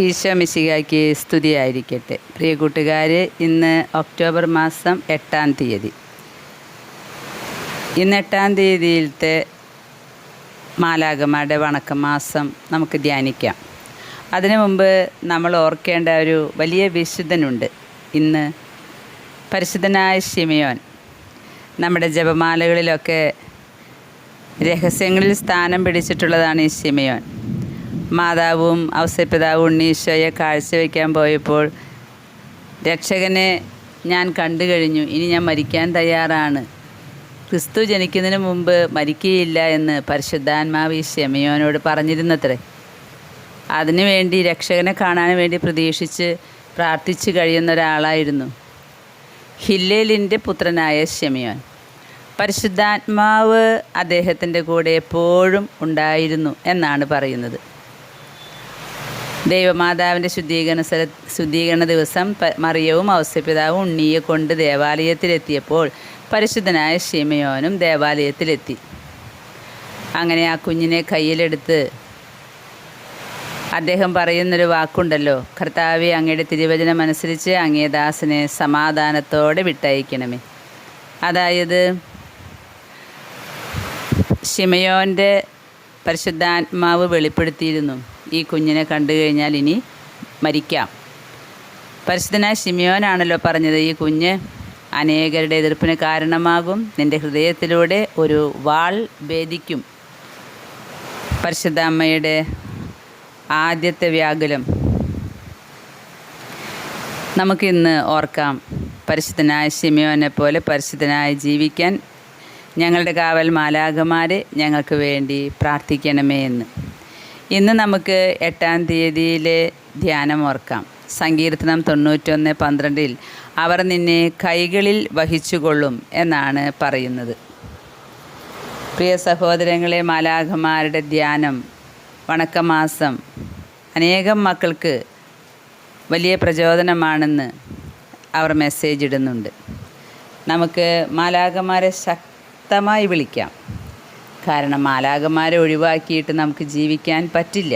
ഈശോ മിശിഹായ്ക്ക് സ്തുതിയായിരിക്കട്ടെ. പ്രിയ കൂട്ടുകാർ ഇന്ന് ഒക്ടോബർ മാസം എട്ടാം തീയതി. ഇന്ന് എട്ടാം തീയതിയിലത്തെ മാലാകമാരുടെ വണക്കമാസം നമുക്ക് ധ്യാനിക്കാം. അതിനു മുമ്പ് നമ്മൾ ഓർക്കേണ്ട ഒരു വലിയ വിശുദ്ധനുണ്ട്. ഇന്ന് പരിശുദ്ധനായ ഷിമിയോൻ നമ്മുടെ ജപമാലകളിലൊക്കെ രഹസ്യങ്ങളിൽ സ്ഥാനം പിടിച്ചിട്ടുള്ളതാണ് ഈ ശിമയോൻ. മാതാവും ഔസപിതാവും ഉണ്ണീശോയെ കാഴ്ചവെക്കാൻ പോയപ്പോൾ രക്ഷകനെ ഞാൻ കണ്ടു കഴിഞ്ഞു. ഇനി ഞാൻ മരിക്കാൻ തയ്യാറാണ്. ക്രിസ്തു ജനിക്കുന്നതിന് മുമ്പ് മരിക്കുകയില്ല എന്ന് പരിശുദ്ധാത്മാവ് ഈ ശമയോനോട് പറഞ്ഞിരുന്നത്രേ. അതിനുവേണ്ടി രക്ഷകനെ കാണാൻ വേണ്ടി പ്രതീക്ഷിച്ച് പ്രാർത്ഥിച്ചു കഴിയുന്ന ഒരാളായിരുന്നു ഹില്ലേലിന്റെ പുത്രനായ ശമയോൻ. പരിശുദ്ധാത്മാവ് അദ്ദേഹത്തിന്റെ കൂടെ എപ്പോഴും ഉണ്ടായിരുന്നു എന്നാണ് പറയുന്നത്. ദൈവമാതാവിന്റെ ശുദ്ധീകരണ സ്ഥല ശുദ്ധീകരണ ദിവസം മറിയവും ഔസ്യപിതാവും ഉണ്ണിയെ കൊണ്ട് ദേവാലയത്തിലെത്തിയപ്പോൾ പരിശുദ്ധനായ ഷിമയോനും ദേവാലയത്തിലെത്തി. അങ്ങനെ ആ കുഞ്ഞിനെ കയ്യിലെടുത്ത് അദ്ദേഹം പറയുന്നൊരു വാക്കുണ്ടല്ലോ കർത്താവെ അങ്ങയുടെ തിരുവചനം അനുസരിച്ച് അങ്ങേ ദാസനെ സമാധാനത്തോടെ വിട്ടയക്കണമേ. അതായത് ഷിമയോന്റെ പരിശുദ്ധാത്മാവ് വെളിപ്പെടുത്തിയിരുന്നു. ഈ കുഞ്ഞിനെ കണ്ടു കഴിഞ്ഞാൽ ഇനി മരിക്കാം. പരിശുദ്ധനായ ഷിമിയോനാണല്ലോ പറഞ്ഞത് ഈ കുഞ്ഞ് അനേകരുടെ എതിർപ്പിന് കാരണമാകും. നിന്റെ ഹൃദയത്തിലൂടെ ഒരു വാൾ ഭേദിക്കും. പരിശുദ്ധ അമ്മയുടെ ആദ്യത്തെ വ്യാകുലം. നമുക്കിന്ന് ഓർക്കാം പരിശുദ്ധനായ ശിമിയോനെ പോലെ പരിശുദ്ധനായി ജീവിക്കാൻ ഞങ്ങളുടെ കാവൽ മാലാകമാരെ ഞങ്ങൾക്ക് വേണ്ടി പ്രാർത്ഥിക്കണമേ എന്ന്. ഇന്ന് നമുക്ക് എട്ടാം തീയതിയിലെ ധ്യാനം ഓർക്കാം. സങ്കീർത്തനം തൊണ്ണൂറ്റൊന്ന് പന്ത്രണ്ടിൽ അവർ നിന്നെ കൈകളിൽ വഹിച്ചുകൊള്ളും എന്നാണ് പറയുന്നത്. പ്രിയ സഹോദരങ്ങളെ മാലാഖമാരുടെ ധ്യാനം വണക്കമാസം അനേകം മക്കൾക്ക് വലിയ പ്രചോദനമാണെന്ന് അവർ മെസ്സേജ് ഇടുന്നുണ്ട്. നമുക്ക് മാലാഖമാരെ ശക്തമായി വിളിക്കാം. കാരണം മാലാഖമാരെ ഒഴിവാക്കിയിട്ട് നമുക്ക് ജീവിക്കാൻ പറ്റില്ല.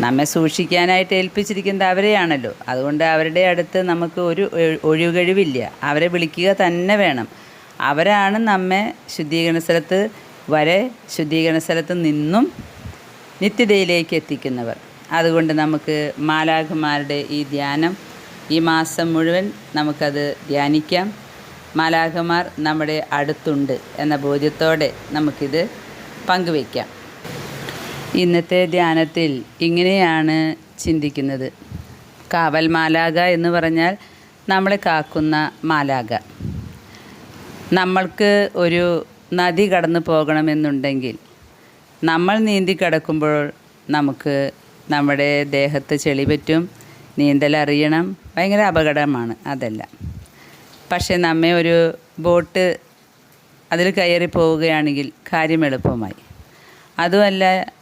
നമ്മെ സൂക്ഷിക്കാനായിട്ട് ഏൽപ്പിച്ചിരിക്കുന്നത് അവരെയാണല്ലോ. അതുകൊണ്ട് അവരുടെ അടുത്ത് നമുക്ക് ഒരു ഒഴികഴിവില്ല അവരെ വിളിക്കുക തന്നെ വേണം. അവരാണ് നമ്മെ ശുദ്ധീകരണ സ്ഥലത്ത് വരെ ശുദ്ധീകരണ സ്ഥലത്ത് നിന്നും നിത്യതയിലേക്ക് എത്തിക്കുന്നവർ. അതുകൊണ്ട് നമുക്ക് മാലാഖമാരുടെ ഈ ധ്യാനം ഈ മാസം മുഴുവൻ നമുക്കത് ധ്യാനിക്കാം. മാലാഖമാർ നമ്മുടെ അടുത്തുണ്ട് എന്ന ബോധ്യത്തോടെ നമുക്കിത് പങ്കുവയ്ക്കാം. ഇന്നത്തെ ധ്യാനത്തിൽ ഇങ്ങനെയാണ് ചിന്തിക്കുന്നത്. കാവൽ മാലാക എന്ന് പറഞ്ഞാൽ നമ്മളെ കാക്കുന്ന മാലാക നമ്മൾക്ക് ഒരു നദി കടന്നു പോകണമെന്നുണ്ടെങ്കിൽ നമ്മൾ നീന്തി കിടക്കുമ്പോൾ നമുക്ക് നമ്മുടെ ദേഹത്ത് ചെളി പറ്റും നീന്തലറിയണം ഭയങ്കര അപകടമാണ് അതെല്ലാം. പക്ഷേ നമ്മെ ഒരു ബോട്ട് അതിൽ കയറി പോവുകയാണെങ്കിൽ കാര്യം എളുപ്പമായി. അതുമല്ല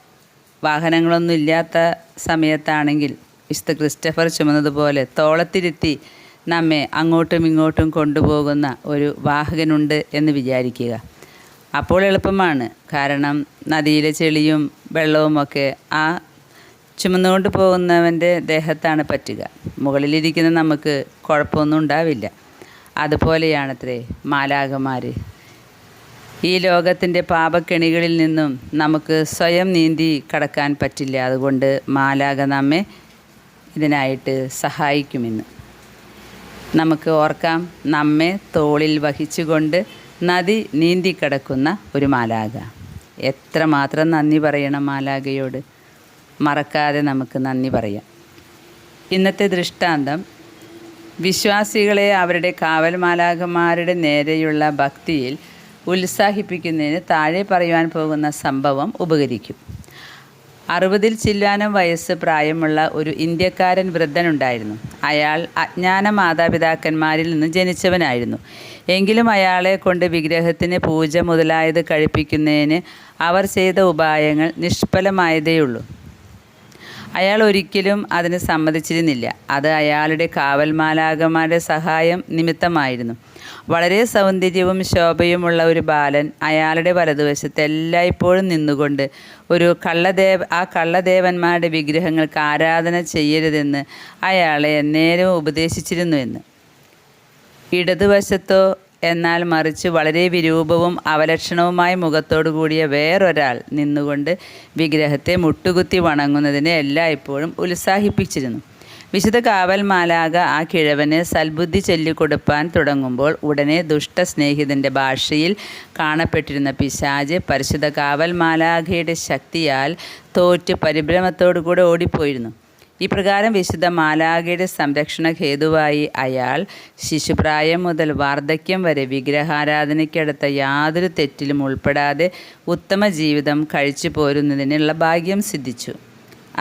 വാഹനങ്ങളൊന്നും ഇല്ലാത്ത സമയത്താണെങ്കിൽ വിശുദ്ധ ക്രിസ്റ്റഫർ ചുമന്നതുപോലെ തോളത്തിരുത്തി നമ്മെ അങ്ങോട്ടും ഇങ്ങോട്ടും കൊണ്ടുപോകുന്ന ഒരു വാഹകനുണ്ട് എന്ന് വിചാരിക്കുക. അപ്പോൾ എളുപ്പമാണ്. കാരണം നദിയിലെ ചെളിയും വെള്ളവുമൊക്കെ ആ ചുമന്നുകൊണ്ട് പോകുന്നവന്റെ ദേഹത്താണ് പറ്റുക. മുകളിലിരിക്കുന്ന നമുക്ക് കുഴപ്പമൊന്നും ഉണ്ടാവില്ല. അതുപോലെയാണത്രേ മാലാകമാർ ഈ ലോകത്തിന്റെ പാപക്കെണികളിൽ നിന്നും നമുക്ക് സ്വയം നീന്തി കടക്കാൻ പറ്റില്ല. അതുകൊണ്ട് മാലാക നമ്മെ ഇതിനായിട്ട് സഹായിക്കുമെന്ന്. നമുക്ക് ഓർക്കാം നമ്മെ തോളിൽ വഹിച്ചുകൊണ്ട് നദി നീന്തി കടക്കുന്ന ഒരു മാലാക എത്രമാത്രം നന്ദി പറയണം മാലാകയോട് മറക്കാതെ നമുക്ക് നന്ദി പറയാം. ഇന്നത്തെ ദൃഷ്ടാന്തം വിശ്വാസികളെ അവരുടെ കാവൽ മാലാകന്മാരുടെ നേരെയുള്ള ഭക്തിയിൽ ഉത്സാഹിപ്പിക്കുന്നതിന് താഴെ പറയുവാൻ പോകുന്ന സംഭവം ഉപകരിക്കും. അറുപതിൽ ചില്ലാനം വയസ്സ് പ്രായമുള്ള ഒരു ഇന്ത്യക്കാരൻ വൃദ്ധനുണ്ടായിരുന്നു. അയാൾ അജ്ഞാന മാതാപിതാക്കന്മാരിൽ നിന്ന് ജനിച്ചവനായിരുന്നു. എങ്കിലും അയാളെ കൊണ്ട് വിഗ്രഹത്തിന് പൂജ മുതലായത് കഴിപ്പിക്കുന്നതിന് അവർ ചെയ്ത ഉപായങ്ങൾ നിഷ്ഫലമായതേയുള്ളൂ. അയാൾ ഒരിക്കലും അതിന് സമ്മതിച്ചിരുന്നില്ല. അത് അയാളുടെ കാവൽമാലാകന്മാരുടെ സഹായം നിമിത്തമായിരുന്നു. വളരെ സൗന്ദര്യവും ശോഭയുമുള്ള ഒരു ബാലൻ അയാളുടെ വലതുവശത്ത് എല്ലായ്പ്പോഴും നിന്നുകൊണ്ട് ഒരു കള്ളദേവ ആ കള്ളദേവന്മാരുടെ വിഗ്രഹങ്ങൾക്ക് ആരാധന ചെയ്യരുതെന്ന് അയാളെ നേരവും ഉപദേശിച്ചിരുന്നു എന്ന്. ഇടതുവശത്തോ എന്നാൽ മറിച്ച് വളരെ വിരൂപവും അവലക്ഷണവുമായ മുഖത്തോടു കൂടിയ വേറൊരാൾ നിന്നുകൊണ്ട് വിഗ്രഹത്തെ മുട്ടുകുത്തി വണങ്ങുന്നതിനെ എല്ലായ്പ്പോഴും ഉത്സാഹിപ്പിച്ചിരുന്നു. വിശുദ്ധ കാവൽ മാലാക ആ കിഴവന് സൽബുദ്ധി ചൊല്ലിക്കൊടുപ്പാൻ തുടങ്ങുമ്പോൾ ഉടനെ ദുഷ്ടസ്നേഹിതന്റെ ഭാഷയിൽ കാണപ്പെട്ടിരുന്ന പിശാജ് പരിശുദ്ധ കാവൽ മാലാഖയുടെ ശക്തിയാൽ തോറ്റ് പരിഭ്രമത്തോടു കൂടെ ഓടിപ്പോയിരുന്നു. ഇപ്രകാരം വിശുദ്ധ മാലാഖയുടെ സംരക്ഷണ ഹേതുവായി അയാൾ ശിശുപ്രായം മുതൽ വാർദ്ധക്യം വരെ വിഗ്രഹാരാധനയ്ക്കടുത്ത യാതൊരു തെറ്റിലും ഉൾപ്പെടാതെ ഉത്തമ ജീവിതം കഴിച്ചു പോരുന്നതിനുള്ള ഭാഗ്യം സിദ്ധിച്ചു.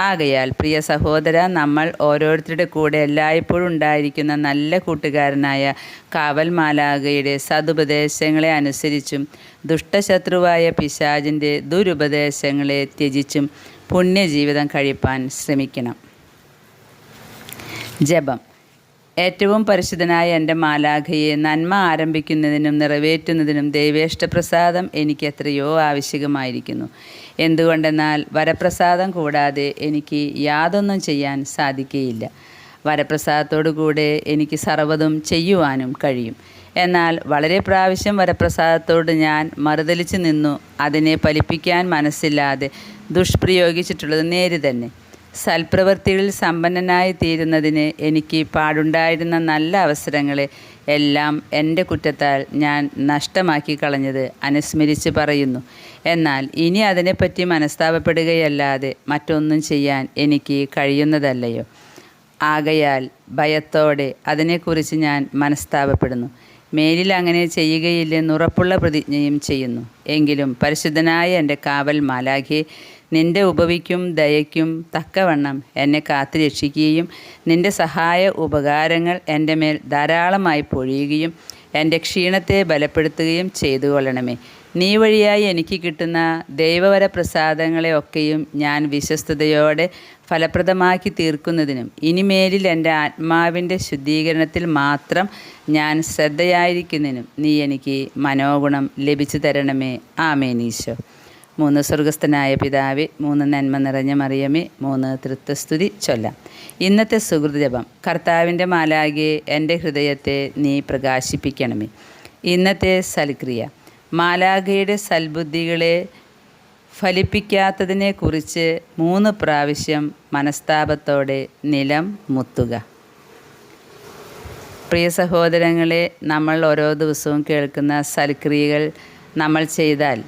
ആകയാൽ പ്രിയ സഹോദര നമ്മൾ ഓരോരുത്തരുടെ കൂടെ എല്ലായ്പ്പോഴും ഉണ്ടായിരിക്കുന്ന നല്ല കൂട്ടുകാരനായ കാവൽ മാലാഖയുടെ സതുപദേശങ്ങളെ അനുസരിച്ചും ദുഷ്ടശത്രുവായ പിശാചിന്റെ ദുരുപദേശങ്ങളെ ത്യജിച്ചും പുണ്യജീവിതം കഴിപ്പാൻ ശ്രമിക്കണം. ജപം. ഏറ്റവും പരിശുദ്ധനായ എന്റെ മാലാഖയെ നന്മ ആരംഭിക്കുന്നതിനും നിറവേറ്റുന്നതിനും ദൈവേഷ്ടപ്രസാദം എനിക്ക് എത്രയോ ആവശ്യകമായിരിക്കുന്നു. എന്തുകൊണ്ടെന്നാൽ വരപ്രസാദം കൂടാതെ എനിക്ക് യാതൊന്നും ചെയ്യാൻ സാധിക്കുകയില്ല വരപ്രസാദത്തോടു കൂടെ എനിക്ക് സർവതും ചെയ്യുവാനും കഴിയും. എന്നാൽ വളരെ പ്രാവശ്യം വരപ്രസാദത്തോട് ഞാൻ മറുതലിച്ച് നിന്നു. അതിനെ ഫലിപ്പിക്കാൻ മനസ്സില്ലാതെ ദുഷ്പ്രയോഗിച്ചിട്ടുള്ളത് നേര് തന്നെ. സൽപ്രവൃത്തികളിൽ സമ്പന്നനായി തീരുന്നതിന് എനിക്ക് പാടുണ്ടായിരുന്ന നല്ല അവസരങ്ങളെ എല്ലാം എന്റെ കുറ്റത്താൽ ഞാൻ നഷ്ടമാക്കി കളഞ്ഞത് അനുസ്മരിച്ച് പറയുന്നു. എന്നാൽ ഇനി അതിനെപ്പറ്റി മനസ്താപപ്പെടുകയല്ലാതെ മറ്റൊന്നും ചെയ്യാൻ എനിക്ക് കഴിയുന്നതല്ലയോ? ആകയാൽ ഭയത്തോടെ അതിനെക്കുറിച്ച് ഞാൻ മനസ്താപപ്പെടുന്നു. മേലിൽ അങ്ങനെ ചെയ്യുകയില്ലെന്ന് ഉറപ്പുള്ള പ്രതിജ്ഞയും ചെയ്യുന്നു. എങ്കിലും പരിശുദ്ധനായ എന്റെ കാവൽ മാലാഖെ നിന്റെ ഉപവിക്കും ദയയ്ക്കും തക്കവണ്ണം എന്നെ കാത്തു രക്ഷിക്കുകയും നിന്റെ സഹായ ഉപകാരങ്ങൾ എന്റെ മേൽ ധാരാളമായി പൊഴിയുകയും എന്റെ ക്ഷീണത്തെ ബലപ്പെടുത്തുകയും ചെയ്തു കൊള്ളണമേ. നീ വഴിയായി എനിക്ക് കിട്ടുന്ന ദൈവവര പ്രസാദങ്ങളെയൊക്കെയും ഞാൻ വിശ്വസ്തയോടെ ഫലപ്രദമാക്കി തീർക്കുന്നതിനും ഇനിമേലിൽ എന്റെ ആത്മാവിന്റെ ശുദ്ധീകരണത്തിൽ മാത്രം ഞാൻ ശ്രദ്ധയായിരിക്കുന്നതിനും നീ എനിക്ക് മനോഗുണം ലഭിച്ചു തരണമേ. ആമേനീശോ മൂന്ന് സ്വർഗസ്ഥനായ പിതാവി മൂന്ന് നന്മ നിറഞ്ഞ മറിയമേ മൂന്ന് തൃത്വസ്തുതി ചൊല്ലാം. ഇന്നത്തെ സുഹൃതജപം കർത്താവിന്റെ മാലാകെ എന്റെ ഹൃദയത്തെ നീ പ്രകാശിപ്പിക്കണമേ. ഇന്നത്തെ സൽക്രിയ മാലാഖയുടെ സൽബുദ്ധികളെ ഫലിപ്പിക്കാത്തതിനെക്കുറിച്ച് മൂന്ന് പ്രാവശ്യം മനസ്താപത്തോടെ നിലം മുത്തുക. പ്രിയ സഹോദരങ്ങളെ നമ്മൾ ഓരോ ദിവസവും കേൾക്കുന്ന സൽക്രിയകൾ നമ്മൾ ചെയ്താൽ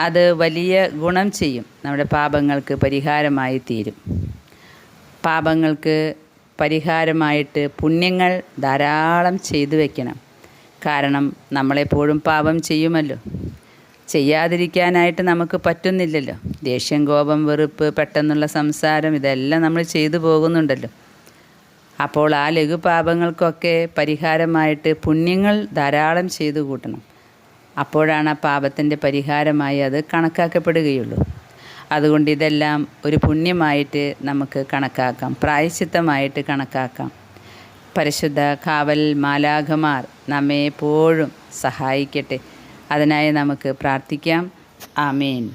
അത് വലിയ ഗുണം ചെയ്യും. നമ്മുടെ പാപങ്ങൾക്ക് പരിഹാരമായി തീരും. പാപങ്ങൾക്ക് പരിഹാരമായിട്ട് പുണ്യങ്ങൾ ധാരാളം ചെയ്തു വയ്ക്കണം കാരണം നമ്മളെപ്പോഴും പാപം ചെയ്യുമല്ലോ. ചെയ്യാതിരിക്കാനായിട്ട് നമുക്ക് പറ്റുന്നില്ലല്ലോ. ദേഷ്യം കോപം വെറുപ്പ് പെട്ടെന്നുള്ള സംസാരം ഇതെല്ലാം നമ്മൾ ചെയ്തു പോകുന്നുണ്ടല്ലോ. അപ്പോൾ ആ ലഘുപാപങ്ങൾക്കൊക്കെ പരിഹാരമായിട്ട് പുണ്യങ്ങൾ ധാരാളം ചെയ്തു കൂട്ടണം. അപ്പോഴാണ് ആ പാപത്തിന്റെ പരിഹാരമായി അത് കണക്കാക്കപ്പെടുകയുള്ളൂ. അതുകൊണ്ട് ഇതെല്ലാം ഒരു പുണ്യമായിട്ട് നമുക്ക് കണക്കാക്കാം പ്രായശ്ചിത്തമായിട്ട് കണക്കാക്കാം. പരിശുദ്ധ കാവൽ മാലാഖമാർ നമ്മെ എപ്പോഴും സഹായിക്കട്ടെ. അതിനായി നമുക്ക് പ്രാർത്ഥിക്കാം. ആമേൻ.